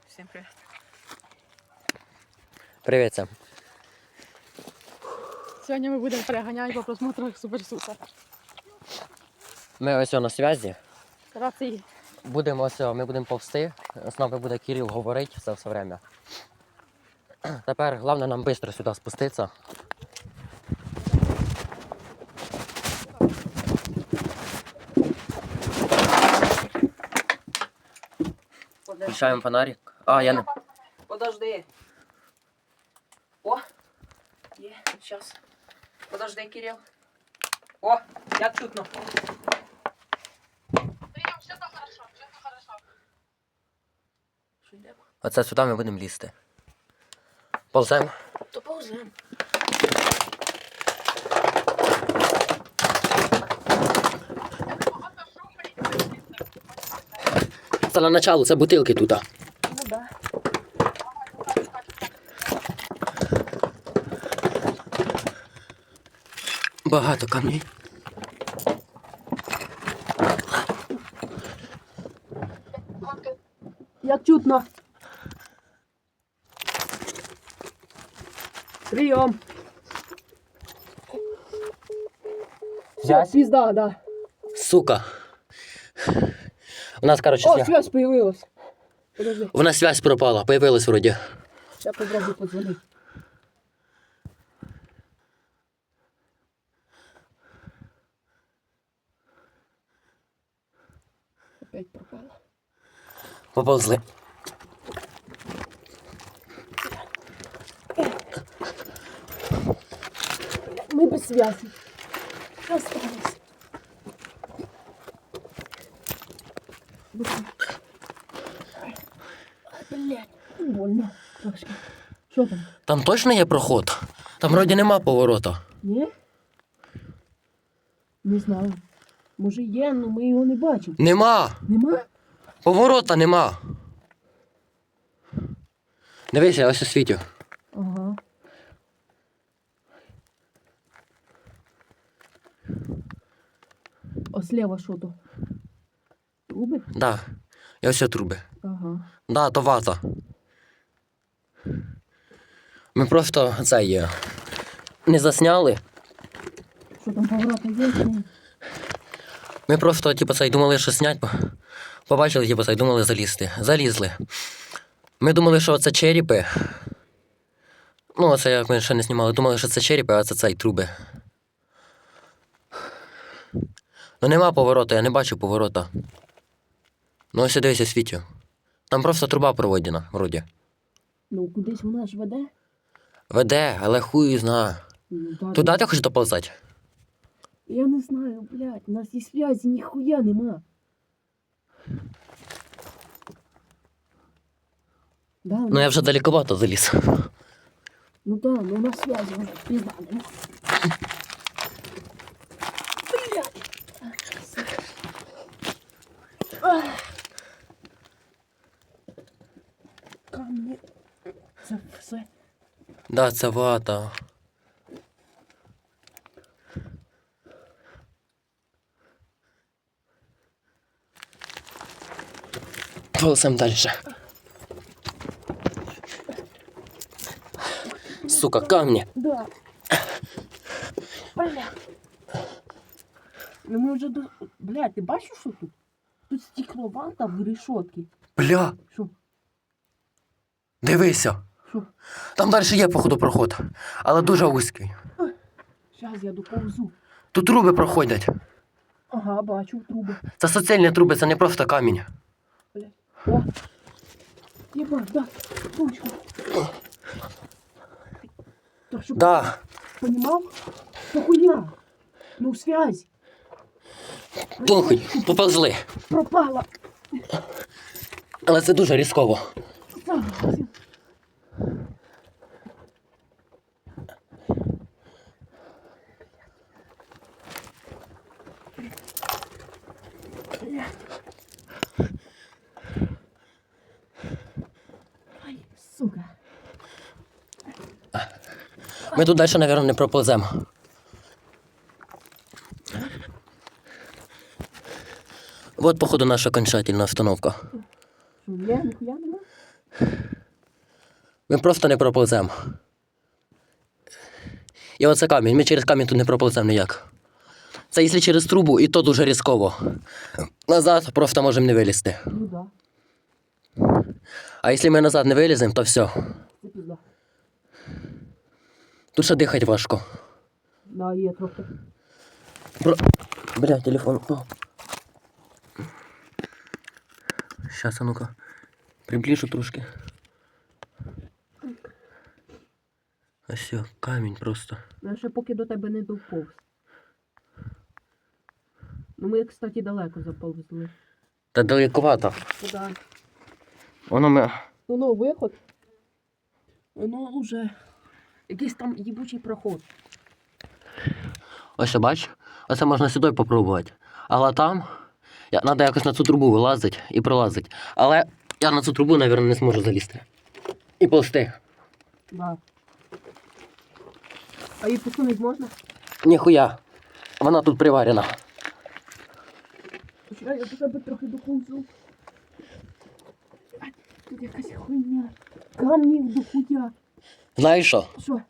привіт, всім привіт. Привіт, Сем. Сьогодні ми будемо переганяти по просмотрах Суперсуса. Ми ось на зв'язі. Рації. Будемо ось, ми будемо повсти. З нами буде Кирил говорити це все время. Тепер головне нам швидко сюди спуститися. Включаємо фонарик. А, я не. Подожди. О! Є, зараз. Подожди, Кирил. О, як чутно. Що йдемо? Оце сюди ми будемо лізти. Полземо. То повземо. Це на началу, це бутилки тут. Багато камней. Як чутно. Прийом. Связь? Пізда, да. Сука. У нас, короче, О, связь. связь появилась. Подожди, У нас связь пропала, появилась вроде. я попробую позвонить. Опять пропала. Поползли. Мы без связи. Осталось. Блять, больно трошки. Що там? Там точно є проход? Там вроді нема поворота. Ні? Не знаю. Може є, але ми його не бачимо. Нема! Нема? Поворота нема. Дивись, я ось освітю. Ага. А слева що то? Труби? Да. Я ось труби. Ага. Да, то вата. Ми просто це є. Не засняли. Що там поворота є? Ми просто, типу, це й думали, що снять. Побачили, типу, це й думали залізти. Залізли. Ми думали, що це черепи. Ну, це як ми ще не знімали. Думали, що це черепи, а це цей труби. Ну нема повороту, я не бачу поворота. Ну ось дивися світю. Там просто труба проводена, вроді. Ну, кудись вона ж веде. Веде, але хуй зна. Ну, Туди ти хочеш доползати? Я не знаю, блядь, у нас і зв'язі ніхуя нема. Да, Ну я вже далековато заліз. Ну да, но у нас связи уже пизда нема. Блядь. Сука. Ах. Камні. Це все. Да, це вата. Ползем дальше. Сука, камни. Да. Блядь. Ну ми вже до... Блядь, ти бачиш, що тут? Тут стекловата в решетки. Бля, Що? дивися. Що? Там далі є, походу, проход, але дуже вузький. Зараз я доповзу. Тут труби проходять. Ага, бачу труби. Це суцільні труби, це не просто камінь. Ебать, да. точку. Так что, Да. понимал? Ну хуйня. Ну связь. Похуй, поползли. Пропала. Але це дуже різково. Согласен. Ай, сука. Ми тут далі, мабуть, не прополземо. Вот, походу, наша окончательна остановка. Ми просто не прополземо. І оце камінь. Ми через камінь тут не прополземо ніяк. Це якщо через трубу, і то дуже різково. Назад просто можемо не вилізти. Ну. А якщо ми назад не виліземо, то все. Тут дихати важко. Да, є трохи. Бро... Бля, телефон упал. Сейчас, а ну-ка. Приближу трошки. А все, камінь просто. Я ще поки до тебе не доповз. Ну ми, кстати, далеко заповзли. Та далековато. Куда? Воно ми. Ну, ну, виход. Воно вже якийсь там їбучий проход. Ось бач, оце можна сюди попробувати. Але там. Я, треба якось на цю трубу вилазити і пролазити. Але я на цю трубу, мабуть, не зможу залізти. І ползти. Да. А її посунути можна? Ніхуя. Вона тут приварена. Почекай, я до тебе трохи доповзу. Тут якась хуйня. Камнів до хуя. Знаєш що? Що?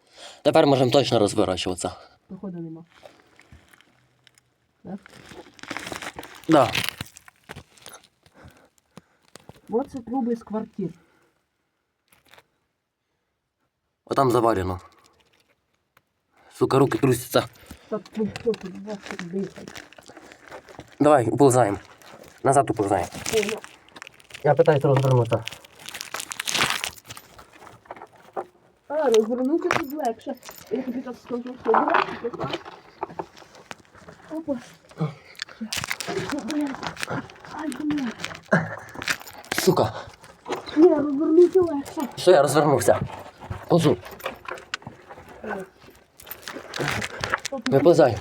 Тепер можемо точно розворачуватися. Проходу нема. Да? Да. Вот це труби з квартир. Отам заварено. Сука, руки трусяться. Так, ну що тут вас дихать. Давай, уползаємо. Назад уползаємо. Я питаюся розвернутися. А, розвернутися тут легше. Я тобі так скажу, що легше, так? Опа. Ай, блін. Сука. Ні, розвернути легше. Все, я розвернувся. Ползу. Виползай.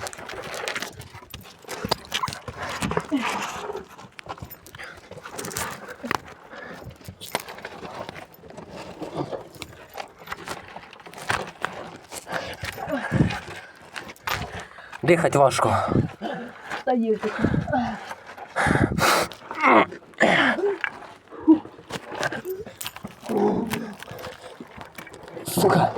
Дихати важко. Та таке. Сука.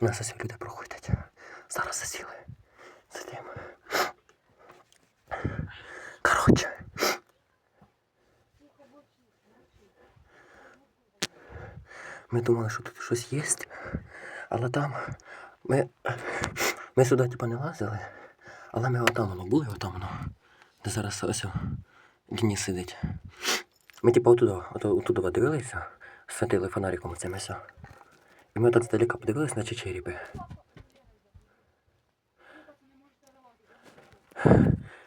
У нас ось люди проходять. Зараз засіли. Сидимо. Коротше. Ми думали, що тут щось є, але там ми, ми сюди типу, не лазили, але ми отам воно були, отам воно, де зараз ось Денис сидить. Ми типу отуда, отуда дивилися, святили фонариком це місце. І ми так здалека подивилися, наче черепи.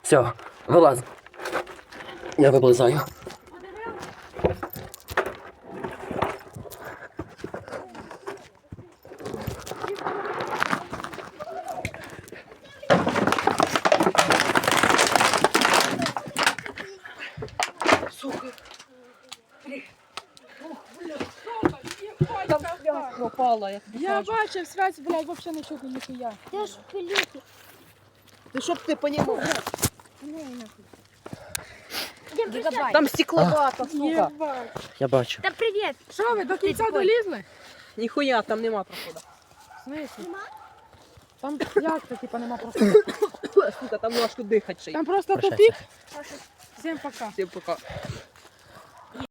Все, вилаз. Я виблизаю. Пропала, як Я бачив связь, блядь, вообще не чути ніхуя. Ти ж пилюки. Ти щоб ти понімав. Гігабайт. Там стекловата, сука. Я бачу. Та привіт. Що ви до кінця долізли? Ніхуя, там нема проходу. В смислі? Там як то типа, нема проходу? Сука, там важко дихати ще й. Там просто Прощайся. тупик. Всім пока. Всім пока.